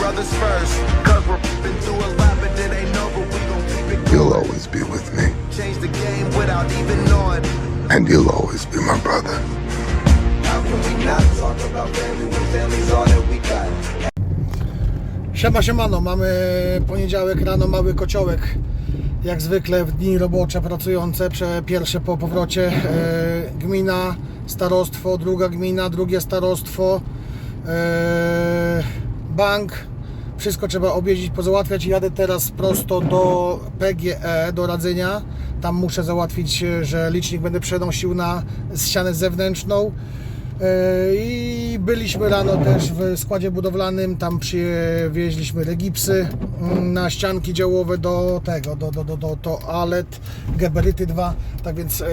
brothers first. Cause we're been through a lot, but it ain't over. We gon' keep it You'll always be with me, change the game without even knowing. and you'll always be my brother. How can we not talk about family when family's all that we got? Siema, siemano, mamy poniedziałek rano, mały kociołek. Jak zwykle w dni robocze pracujące, prze- pierwsze po powrocie e, gmina, starostwo, druga gmina, drugie starostwo, e, bank. Wszystko trzeba objeździć, pozałatwiać. Jadę teraz prosto do PGE, do radzenia. Tam muszę załatwić, e, że licznik będę przenosił na ścianę zewnętrzną. E, I byliśmy rano też w składzie budowlanym, tam przywieźliśmy regipsy mm, na ścianki działowe do tego, do, do, do, do toalet, geberyty 2, tak więc e,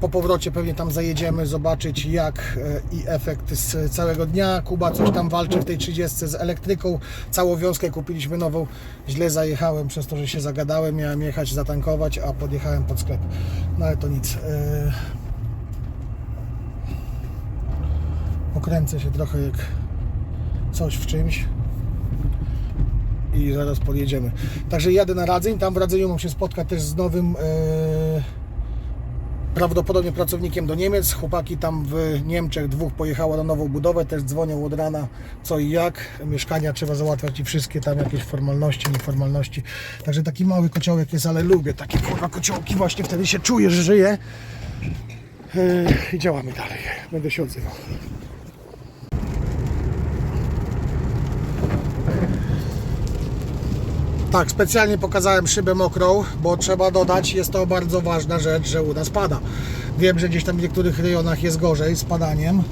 po powrocie pewnie tam zajedziemy zobaczyć jak e, i efekt z całego dnia. Kuba coś tam walczy w tej 30 z elektryką, całą wiązkę kupiliśmy nową, źle zajechałem przez to, że się zagadałem, miałem jechać zatankować, a podjechałem pod sklep, no ale to nic. E, pokręcę się trochę jak coś w czymś i zaraz podjedziemy. Także jadę na Radzeń, tam w Radzeniu mam się spotkać też z nowym e, prawdopodobnie pracownikiem do Niemiec. Chłopaki tam w Niemczech dwóch pojechało na nową budowę, też dzwonią od rana co i jak. Mieszkania trzeba załatwiać i wszystkie tam jakieś formalności, nieformalności. Także taki mały kociołek jest, ale lubię takie kurwa kociołki, właśnie wtedy się czuję, że żyję. E, I działamy dalej. Będę się odzywał. Tak, specjalnie pokazałem szybę mokrą, bo trzeba dodać, jest to bardzo ważna rzecz, że u nas pada. Wiem, że gdzieś tam w niektórych rejonach jest gorzej z padaniem,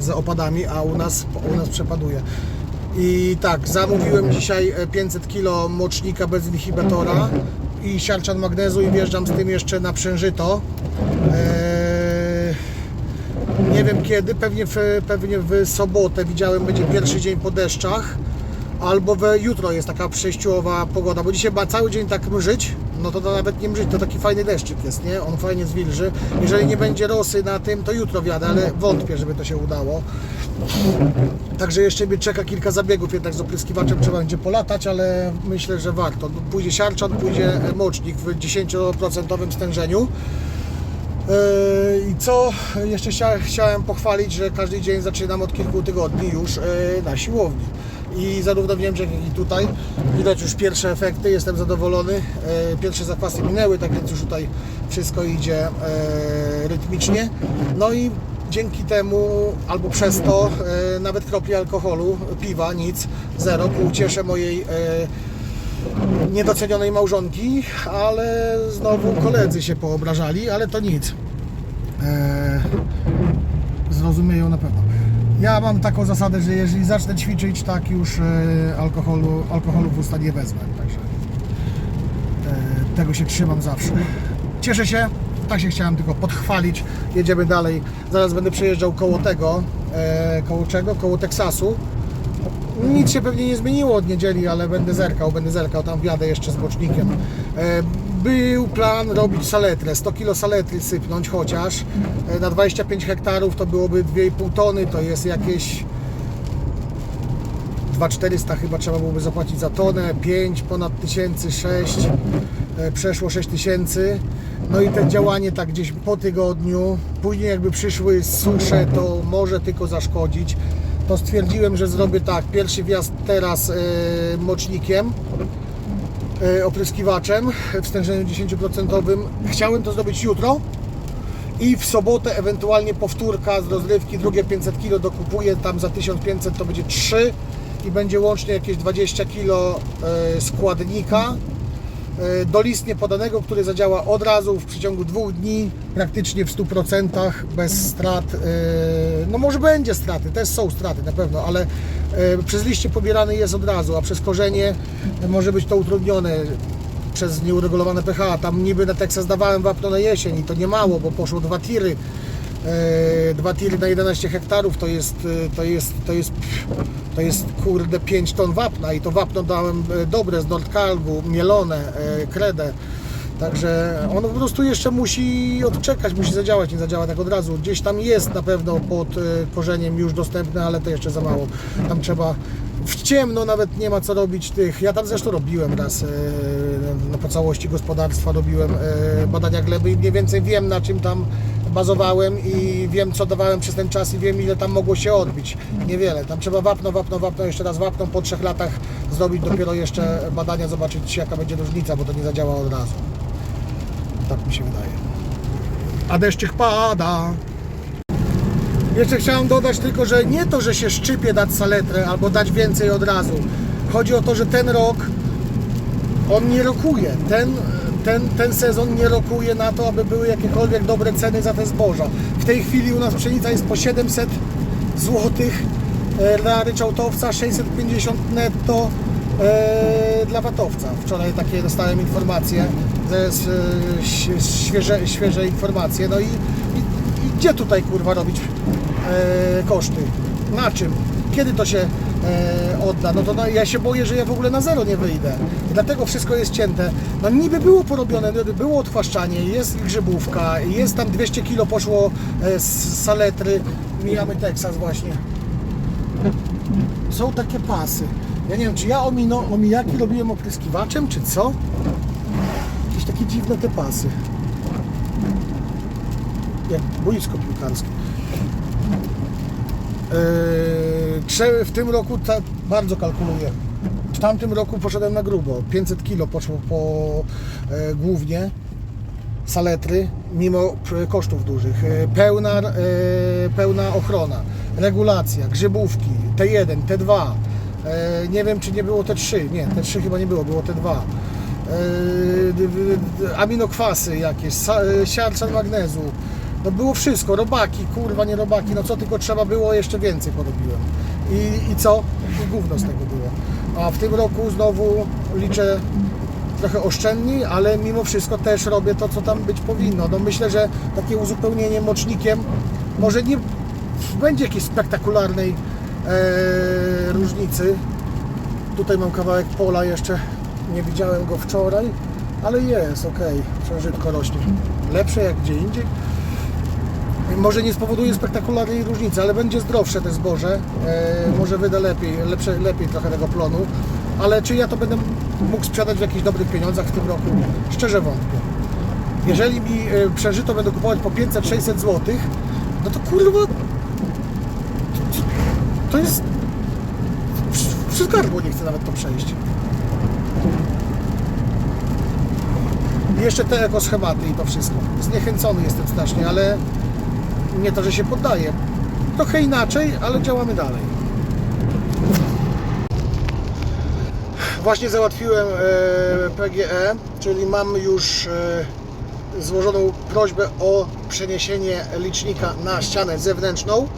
z opadami, a u nas, u nas przepaduje. I tak, zamówiłem dzisiaj e, 500 kg mocznika bez inhibitora i siarczan magnezu i wjeżdżam z tym jeszcze na przężyto. Eee, nie wiem kiedy, pewnie w, pewnie w sobotę widziałem, będzie pierwszy dzień po deszczach albo we jutro jest taka przejściowa pogoda, bo dzisiaj ma cały dzień tak mrzyć, no to, to nawet nie mrzyć, to taki fajny deszczyk jest, nie? On fajnie zwilży. Jeżeli nie będzie rosy na tym, to jutro wiadę, ale wątpię, żeby to się udało. Także jeszcze mnie czeka kilka zabiegów, jednak z opryskiwaczem trzeba będzie polatać, ale myślę, że warto. Pójdzie siarczan, pójdzie mocznik w 10% stężeniu. Yy, I co jeszcze chcia- chciałem pochwalić, że każdy dzień zaczynam od kilku tygodni już yy, na siłowni. I zarówno w Niemczech, jak i tutaj widać już pierwsze efekty, jestem zadowolony. Yy, Pierwsze zakwasy minęły, tak więc już tutaj wszystko idzie yy, rytmicznie. No i dzięki temu, albo przez to, yy, nawet kropli alkoholu, piwa, nic, zero, ku uciesze mojej niedocenionej małżonki, ale znowu koledzy się poobrażali, ale to nic. Zrozumieją na pewno. Ja mam taką zasadę, że jeżeli zacznę ćwiczyć, tak już e, alkoholu, alkoholu w usta nie wezmę. Także e, tego się trzymam zawsze. Cieszę się, tak się chciałem tylko podchwalić. Jedziemy dalej. Zaraz będę przejeżdżał koło tego, e, koło czego? Koło Teksasu. Nic się pewnie nie zmieniło od niedzieli, ale będę zerkał, będę zerkał, tam wjadę jeszcze z bocznikiem. Był plan robić saletrę, 100 kg saletry sypnąć chociaż. E, Na 25 hektarów to byłoby 2,5 tony, to jest jakieś 2400 chyba trzeba byłoby zapłacić za tonę, 5 ponad 1000, 6, e, przeszło 6000. No i to działanie tak gdzieś po tygodniu, później jakby przyszły susze, to może tylko zaszkodzić. To stwierdziłem, że zrobię tak, pierwszy wjazd teraz e, mocznikiem, opryskiwaczem w stężeniu 10%. Chciałem to zrobić jutro, i w sobotę ewentualnie powtórka z rozrywki, drugie 500 kg dokupuję, tam za 1500 to będzie 3 i będzie łącznie jakieś 20 kg e, składnika e, dolistnie podanego, który zadziała od razu w przeciągu dwóch dni, praktycznie w 100% bez strat. e, No może będzie straty, też są straty na pewno, ale e, przez liście pobierany jest od razu, a przez korzenie może być to utrudnione przez nieuregulowane pH. Tam niby na Teksas dawałem wapno na jesień i to nie mało, bo poszło dwa tiry. E, Dwa tiry na 11 hektarów to jest, e, to jest, to jest, to jest kurde 5 ton wapna i to wapno dałem e, dobre z Nordkalgu, mielone, kredę. Także on po prostu jeszcze musi odczekać, musi zadziałać, nie zadziała tak od razu. Gdzieś tam jest na pewno pod korzeniem już dostępne, ale to jeszcze za mało. Tam trzeba w ciemno nawet nie ma co robić tych. Ja tam zresztą robiłem raz no, po całości gospodarstwa, robiłem badania gleby i mniej więcej wiem na czym tam bazowałem i wiem co dawałem przez ten czas i wiem ile tam mogło się odbić. Niewiele. Tam trzeba wapno, wapno, wapno, jeszcze raz wapno po trzech latach zrobić dopiero jeszcze badania, zobaczyć jaka będzie różnica, bo to nie zadziała od razu. Tak mi się wydaje. A deszczyk pada. Jeszcze chciałem dodać tylko, że nie to, że się szczypie dać saletrę albo dać więcej od razu. Chodzi o to, że ten rok on nie rokuje. Ten, ten, ten sezon nie rokuje na to, aby były jakiekolwiek dobre ceny za te zboża. W tej chwili u nas pszenica jest po 700 zł dla ryczałtowca, 650 netto e, dla watowca. Wczoraj takie dostałem informacje, e, świeże, świeże informacje. No i, i, i gdzie tutaj kurwa robić e, koszty? Na czym? Kiedy to się e, odda? No to no, ja się boję, że ja w ogóle na zero nie wyjdę. Dlatego wszystko jest cięte. No niby było porobione, było odchwaszczanie, jest grzybówka, jest tam 200 kilo poszło e, z saletry. Mijamy Teksas właśnie. Są takie pasy. Ja nie wiem, czy ja omino, omijaki robiłem opryskiwaczem, czy co? Jakieś takie dziwne te pasy. Jak boisko piłkarskie. Trze- w tym roku ta, bardzo kalkuluję. W tamtym roku poszedłem na grubo. 500 kilo poszło po e, głównie saletry, mimo p- kosztów dużych. E, Pełna, e, pełna ochrona, regulacja, grzybówki, T1, T2. E, nie wiem, czy nie było T3. Nie, T3 chyba nie było, było T2. E, aminokwasy jakieś, e, siarczan magnezu. No było wszystko, robaki, kurwa nie robaki, no co tylko trzeba było, jeszcze więcej porobiłem. I, i co? I gówno z tego było. A w tym roku znowu liczę trochę oszczędniej, ale mimo wszystko też robię to, co tam być powinno. No myślę, że takie uzupełnienie mocznikiem może nie będzie jakiejś spektakularnej e, różnicy. Tutaj mam kawałek pola jeszcze, nie widziałem go wczoraj, ale jest, ok, księżytko rośnie. Lepsze jak gdzie indziej. Może nie spowoduje spektakularnej różnicy, ale będzie zdrowsze te zboże. E, może wyda lepiej, lepsze, lepiej trochę tego plonu. Ale czy ja to będę mógł sprzedać w jakichś dobrych pieniądzach w tym roku? Szczerze wątpię. Jeżeli mi e, przeżyto będę kupować po 500-600 zł, no to kurwa to jest przez gardło nie chcę nawet to przejść. Jeszcze te ekoschematy i to wszystko. Zniechęcony jestem strasznie, ale nie to, że się poddaję. Trochę inaczej, ale działamy dalej. Właśnie załatwiłem e, PGE, czyli mam już e, złożoną prośbę o przeniesienie licznika na ścianę zewnętrzną.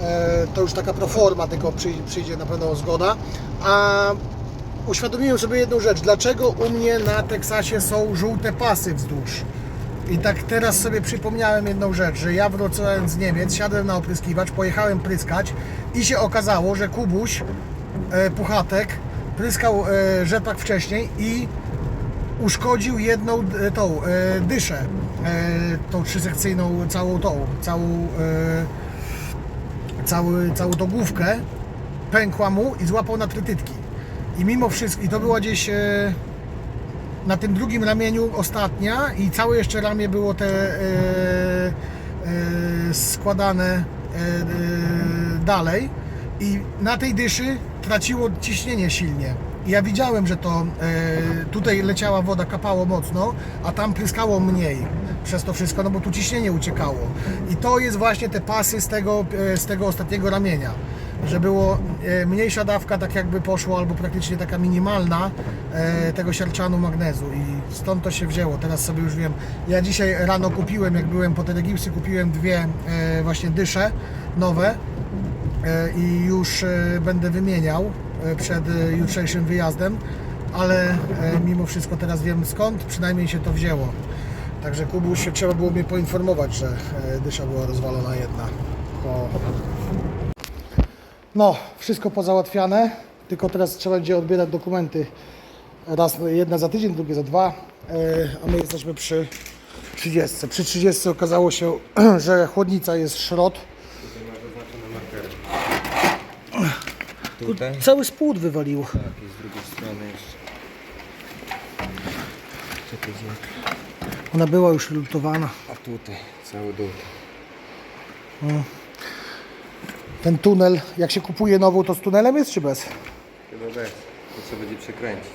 E, to już taka proforma, tylko przyjdzie na pewno zgoda. A uświadomiłem sobie jedną rzecz. Dlaczego u mnie na Teksasie są żółte pasy wzdłuż? I tak teraz sobie przypomniałem jedną rzecz, że ja wracając z Niemiec, siadłem na opryskiwacz, pojechałem pryskać i się okazało, że Kubuś, e, Puchatek, pryskał e, rzepak wcześniej i uszkodził jedną e, tą e, dyszę, e, tą trzysekcyjną, całą tą, całą, e, całą tą główkę, pękła mu i złapał na trytytki. I mimo wszystko, i to była gdzieś e, na tym drugim ramieniu ostatnia i całe jeszcze ramię było te e, e, składane e, e, dalej i na tej dyszy traciło ciśnienie silnie. Ja widziałem, że to e, tutaj leciała woda, kapało mocno, a tam pryskało mniej przez to wszystko, no bo tu ciśnienie uciekało. I to jest właśnie te pasy z tego, e, z tego ostatniego ramienia że było e, mniejsza dawka, tak jakby poszło, albo praktycznie taka minimalna e, tego siarczanu magnezu i stąd to się wzięło. Teraz sobie już wiem. Ja dzisiaj rano kupiłem, jak byłem po Telegipsy, kupiłem dwie e, właśnie dysze nowe i już będę wymieniał przed jutrzejszym wyjazdem, ale mimo wszystko teraz wiem skąd przynajmniej się to wzięło. Także Kubuś, trzeba było mnie poinformować, że dysza była rozwalona jedna. O, no, wszystko pozałatwiane, tylko teraz trzeba będzie odbierać dokumenty Raz, jedna za tydzień, drugie za dwa, e, a my jesteśmy przy 30. Przy 30 okazało się, że chłodnica jest szrot. Tutaj? Cały spód wywaliło. Tak, i z drugiej strony jeszcze. Ona była już lutowana. A tutaj, cały dół. Ten tunel, jak się kupuje nową, to z tunelem jest czy bez? Chyba bez. To trzeba będzie przekręcić.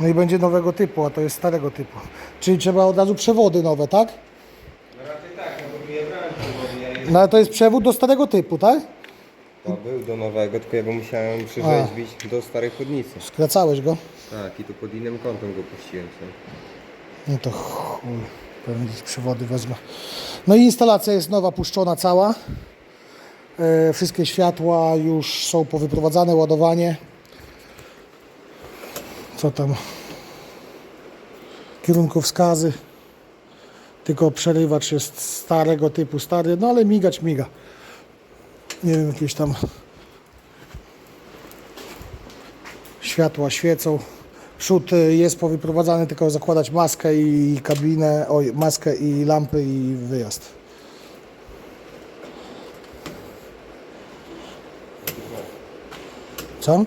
No i będzie nowego typu, a to jest starego typu. Czyli trzeba od razu przewody nowe, tak? No raczej tak, no bo ja brałem przewody, ja je... No ale to jest przewód do starego typu, tak? To był do nowego, tylko ja go musiałem przyrzeźbić do starej chłodnicy. Skracałeś go? Tak, i tu pod innym kątem go puściłem sobie. No to chuj, pewnie jakieś przewody wezmę. No i instalacja jest nowa, puszczona cała. E, wszystkie światła już są powyprowadzane, ładowanie. Co tam? Kierunkowskazy. Tylko przerywacz jest starego typu, stary, no ale migać miga. Nie wiem, jakieś tam światła świecą. Przód y, jest powyprowadzany, tylko zakładać maskę i kabinę, oj, maskę i lampy i wyjazd. Co?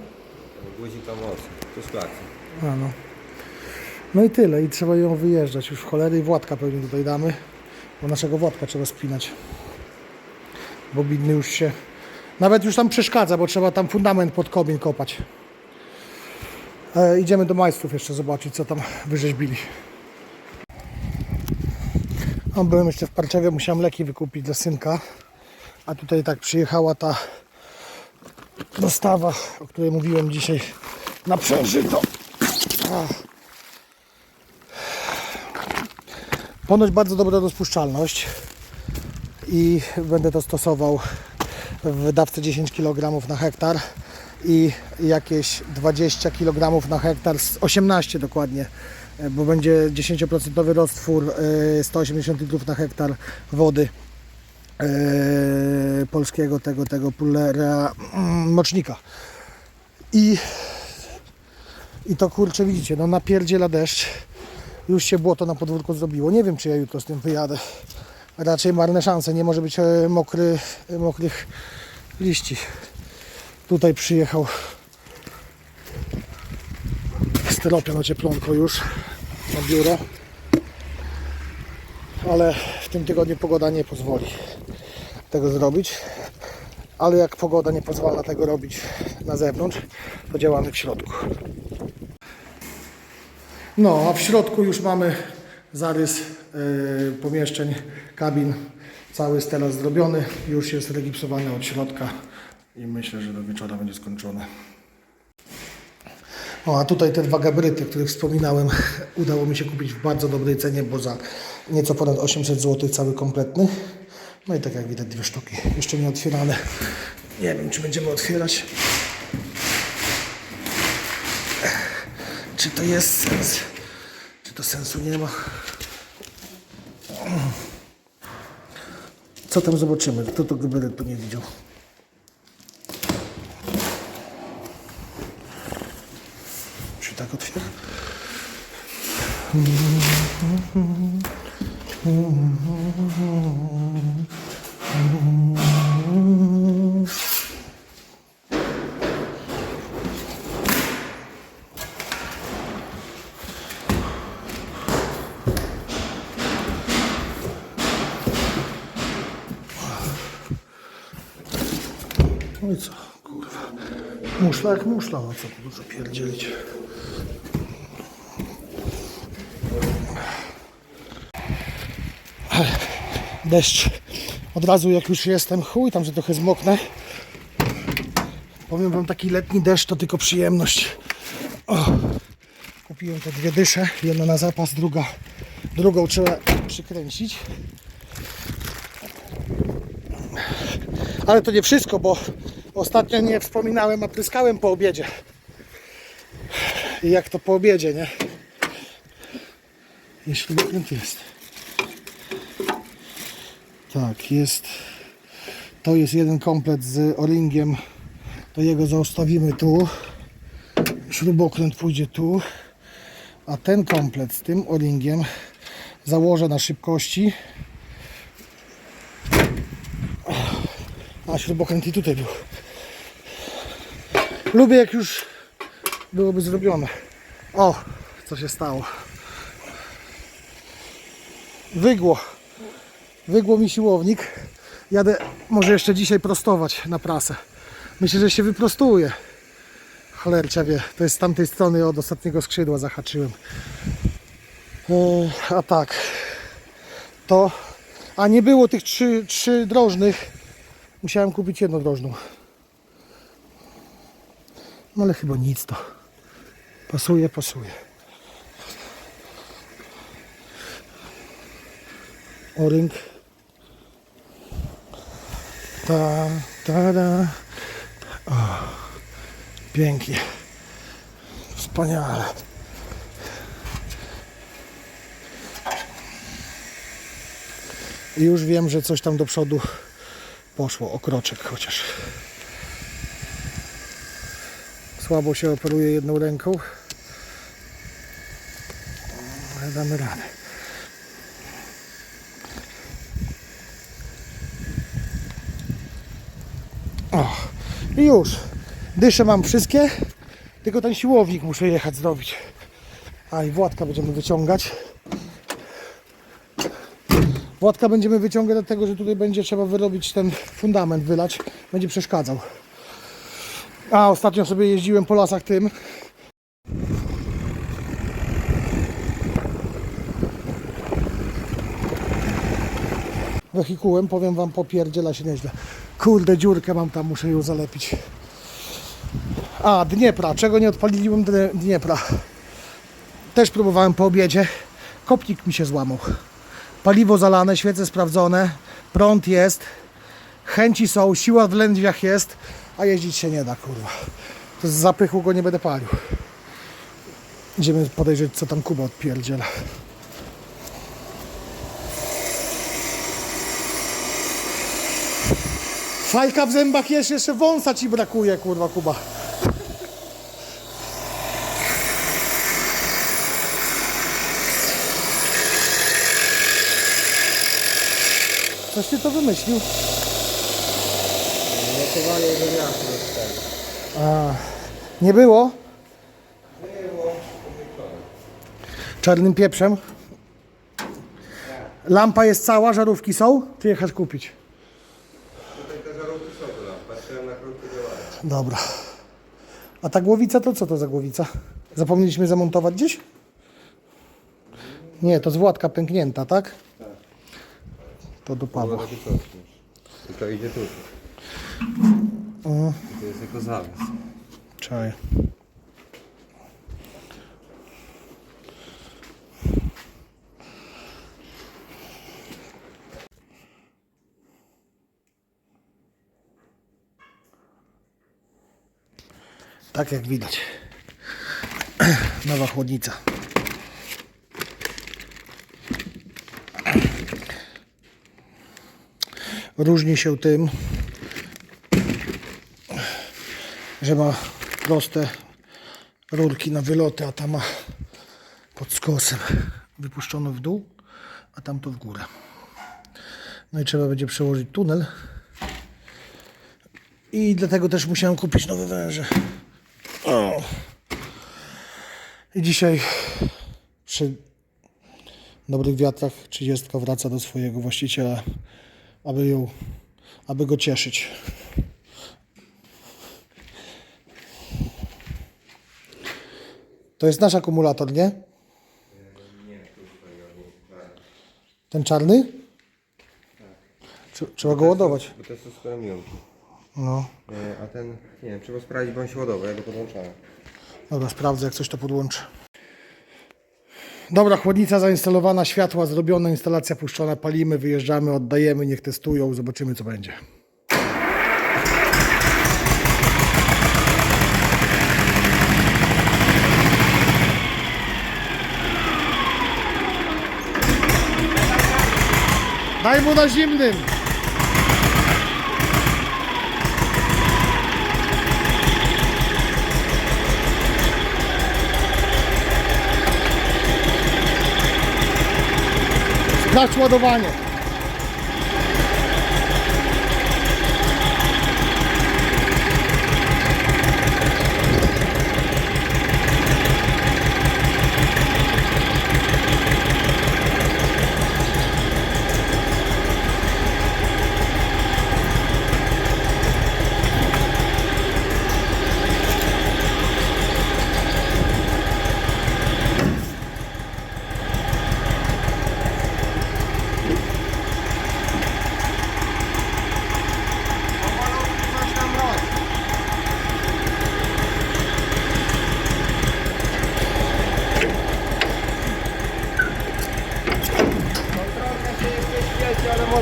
Guzik tam mocno, to szlak. A no. No i tyle, i trzeba ją wyjeżdżać już w cholery i Władka pewnie tutaj damy, bo naszego Władka trzeba spinać. Bo bidny już się, nawet już tam przeszkadza, bo trzeba tam fundament pod komin kopać. E, idziemy do majstrów jeszcze zobaczyć, co tam wyrzeźbili. No, byłem jeszcze w Parczewie, musiałem leki wykupić dla synka, a tutaj tak przyjechała ta dostawa, o której mówiłem dzisiaj na przeżyto. Ponoć bardzo dobra rozpuszczalność i będę to stosował w dawce 10 kg na hektar i jakieś 20 kg na hektar, z 18 dokładnie, bo będzie 10% roztwór, e, 180 litrów na hektar wody polskiego tego, tego pullera mm, mocznika. I i to kurczę widzicie, no napierdziela deszcz. Już się błoto na podwórku zrobiło. Nie wiem czy ja jutro z tym wyjadę. Raczej marne szanse. Nie może być e, mokry, e, mokrych liści. Tutaj przyjechał styropian ocieplonko już na biuro. Ale w tym tygodniu pogoda nie pozwoli tego zrobić. Ale jak pogoda nie pozwala tego robić na zewnątrz, to działamy w środku. No, a w środku już mamy zarys y, pomieszczeń, kabin. Cały stelas zrobiony. Już jest regipsowany od środka i myślę, że do wieczora będzie skończone. O, a tutaj te dwa gabryty, o których wspominałem, udało mi się kupić w bardzo dobrej cenie, bo za nieco ponad 800 zł cały kompletny. No i tak jak widać dwie sztuki, jeszcze nie otwierane. Nie wiem, czy będziemy otwierać. Czy to jest sens? Czy to sensu nie ma? Co tam zobaczymy? Kto to gabrytu nie widział? Czy tak otwiera? No i co? Kurwa. Muszla jak muszla, no co tu dużo pierdzielić. Deszcz. Od razu jak już jestem, chuj tam, że trochę zmoknę. Powiem wam, taki letni deszcz to tylko przyjemność. O, kupiłem te dwie dysze, jedna na zapas, druga, drugą trzeba przykręcić. Ale to nie wszystko, bo ostatnio nie wspominałem, a pryskałem po obiedzie. I jak to po obiedzie, nie? Jeśli wykręt jest. Tak, jest. To jest jeden komplet z o-ringiem. To jego zostawimy tu. śrubokręt pójdzie tu, a ten komplet z tym o-ringiem założę na szybkości. A śrubokręt i tutaj był. Lubię jak już byłoby zrobione. O, co się stało. Wygło. Wygło mi siłownik. Jadę może jeszcze dzisiaj prostować na prasę. Myślę, że się wyprostuje. Cholercia wie, to jest z tamtej strony od ostatniego skrzydła zahaczyłem. E, A tak, to, a nie było tych trzy, trzy drożnych, musiałem kupić jedną drożną. No ale chyba nic to. Pasuje, pasuje. O-ring. Ta, ta, da. O, pięknie. Wspaniale. I już wiem, że coś tam do przodu poszło, o kroczek chociaż. Słabo się operuje jedną ręką. Ale damy radę. Już. Dysze mam wszystkie, tylko ten siłownik muszę jechać zrobić. A i Władka będziemy wyciągać. Władka będziemy wyciągać dlatego, że tutaj będzie trzeba wyrobić ten fundament, wylać. Będzie przeszkadzał. A ostatnio sobie jeździłem po lasach tym. Wehikułem, powiem wam, popierdziela się nieźle. Kurde, dziurkę mam tam, muszę ją zalepić. A, Dniepra. Czego nie odpaliłem Dnie- Dniepra? Też próbowałem po obiedzie. Kopnik mi się złamał. Paliwo zalane, świece sprawdzone, prąd jest, chęci są, siła w lędźwiach jest, a jeździć się nie da, kurwa. To z zapychu go nie będę palił. Idziemy podejrzeć, co tam Kuba odpierdziela. Fajka w zębach jest, jeszcze wąsa ci brakuje, kurwa, Kuba. Coś ty to wymyślił? Notowanie do miasta dostałem. A, nie było? Czarnym pieprzem? Lampa jest cała, żarówki są? Czy jechać kupić? Tutaj te żarówki są tu tam. Patrzyłem na krótko działają. Dobra. A ta głowica to co to za głowica? Zapomnieliśmy zamontować gdzieś? Nie, to z Władka pęknięta, tak? Tak. To do Pawła. Tylko idzie tu. To jest jako zawias. Czaj. Tak jak widać. Nowa chłodnica. Różni się tym, że ma proste rurki na wyloty, a ta ma pod skosem wypuszczono w dół, a tam to w górę. No i trzeba będzie przełożyć tunel. I dlatego też musiałem kupić nowe węże. O. I dzisiaj przy dobrych wiatrach 30 wraca do swojego właściciela, aby ją, aby go cieszyć. To jest nasz akumulator, nie? Ten czarny? Trze- Trzeba go ładować. Bo to premiumki. No. E, A ten, nie wiem, trzeba sprawdzić, bo on się ładował, ja go podłączałem. Dobra, sprawdzę, jak coś to podłączę. Dobra, chłodnica zainstalowana, światła zrobione, instalacja puszczona, palimy, wyjeżdżamy, oddajemy, niech testują, zobaczymy co będzie. Daj mu na zimnym! Sprawdź ładowanie.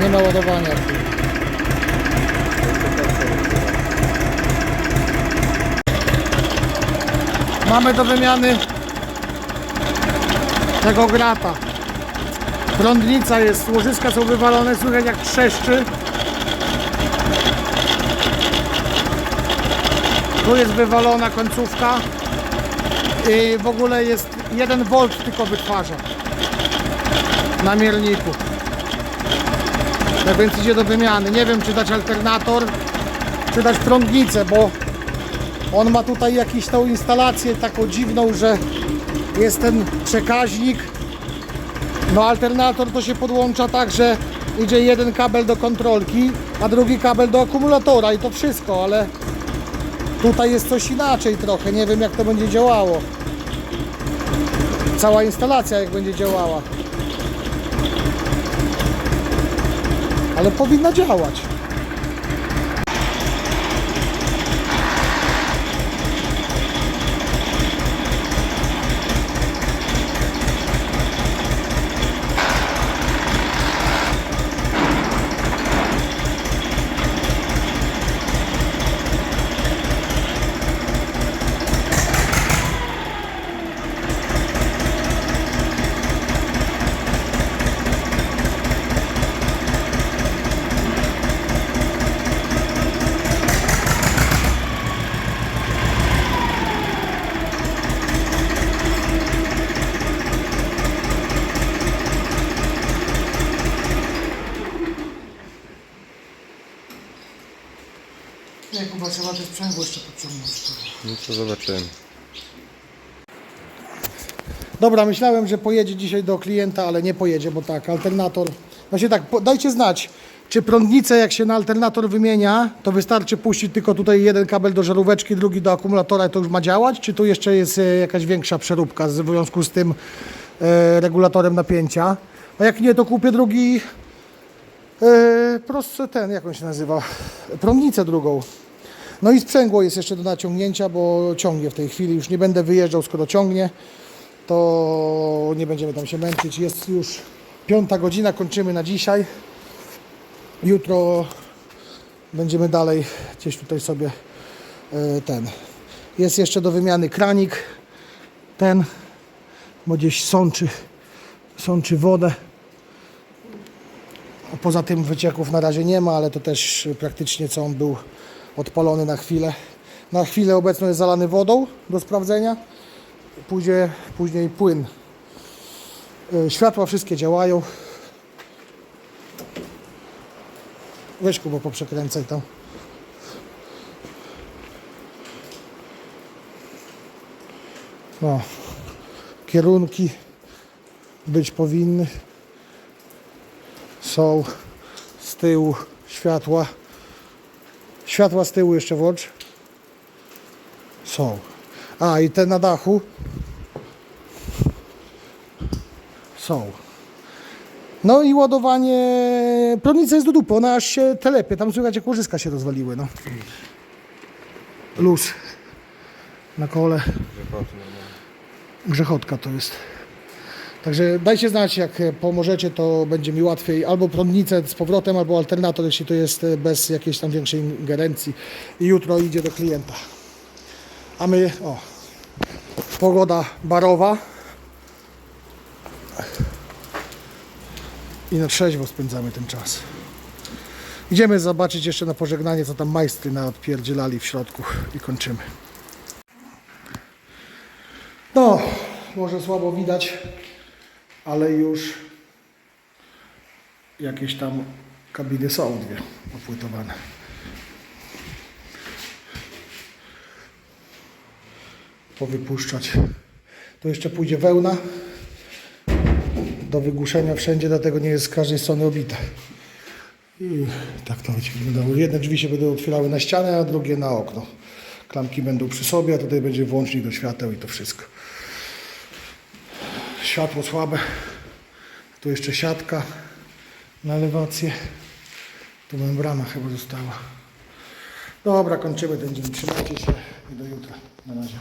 Nie ma ładowania. Mamy do wymiany tego grata. Prądnica jest, łożyska są wywalone, słychać jak trzeszczy. Tu jest wywalona końcówka i w ogóle jest 1 V tylko wytwarza na mierniku. Więc idzie do wymiany. Nie wiem czy dać alternator, czy dać prądnicę, bo on ma tutaj jakąś tą instalację taką dziwną, że jest ten przekaźnik. No alternator to się podłącza tak, że idzie jeden kabel do kontrolki, a drugi kabel do akumulatora i to wszystko, ale tutaj jest coś inaczej trochę. Nie wiem jak to będzie działało. Cała instalacja jak będzie działała. Ale powinna działać. Kuba, trzeba też sprzęgło jeszcze podciągnąć. No to zobaczymy. Dobra, myślałem, że pojedzie dzisiaj do klienta, ale nie pojedzie, bo tak, alternator... Właśnie tak, po- dajcie znać, czy prądnicę jak się na alternator wymienia, to wystarczy puścić tylko tutaj jeden kabel do żaróweczki, drugi do akumulatora i to już ma działać, czy tu jeszcze jest e, jakaś większa przeróbka w związku z tym e, regulatorem napięcia? A jak nie, to kupię drugi, e, prosty ten, jak on się nazywa, prądnicę drugą. No i sprzęgło jest jeszcze do naciągnięcia, bo ciągnie w tej chwili. Już nie będę wyjeżdżał, skoro ciągnie, to nie będziemy tam się męczyć. Jest już piąta godzina, kończymy na dzisiaj. Jutro będziemy dalej gdzieś tutaj sobie e, ten. Jest jeszcze do wymiany kranik ten, bo gdzieś sączy, sączy wodę. Poza tym wycieków na razie nie ma, ale to też praktycznie co on był odpalony na chwilę. Na chwilę obecną jest zalany wodą do sprawdzenia. Później, później płyn. Y, Światła wszystkie działają. Weź Kuba, poprzekręcaj tam. No. Kierunki być powinny. Są z tyłu światła. Światła z tyłu jeszcze włącz. Są. A i te na dachu są. No i ładowanie, prądnica jest do dupy, ona aż się telepie, tam słychać jak łożyska się rozwaliły, no. Luz na kole, grzechotka to jest. Także dajcie znać, jak e, pomożecie, to będzie mi łatwiej. Albo prądnicę z powrotem, albo alternator, jeśli to jest e, bez jakiejś tam większej ingerencji. I jutro idzie do klienta. A my, o, pogoda barowa. I na trzeźwo spędzamy ten czas. Idziemy zobaczyć jeszcze na pożegnanie, co tam majstry naodpierdzielali w środku i kończymy. No, może słabo widać, ale już jakieś tam kabiny są dwie opłytowane. Powypuszczać. To jeszcze pójdzie wełna do wygłuszenia wszędzie, dlatego nie jest z każdej strony obita. I tak to będzie wyglądało. Jedne drzwi się będą otwierały na ścianę, a drugie na okno. Klamki będą przy sobie, a tutaj będzie włącznik do świateł i to wszystko. Światło słabe. Tu jeszcze siatka na elewację. Tu membrana chyba została. Dobra, kończymy ten dzień. Trzymajcie się i do jutra. Na razie.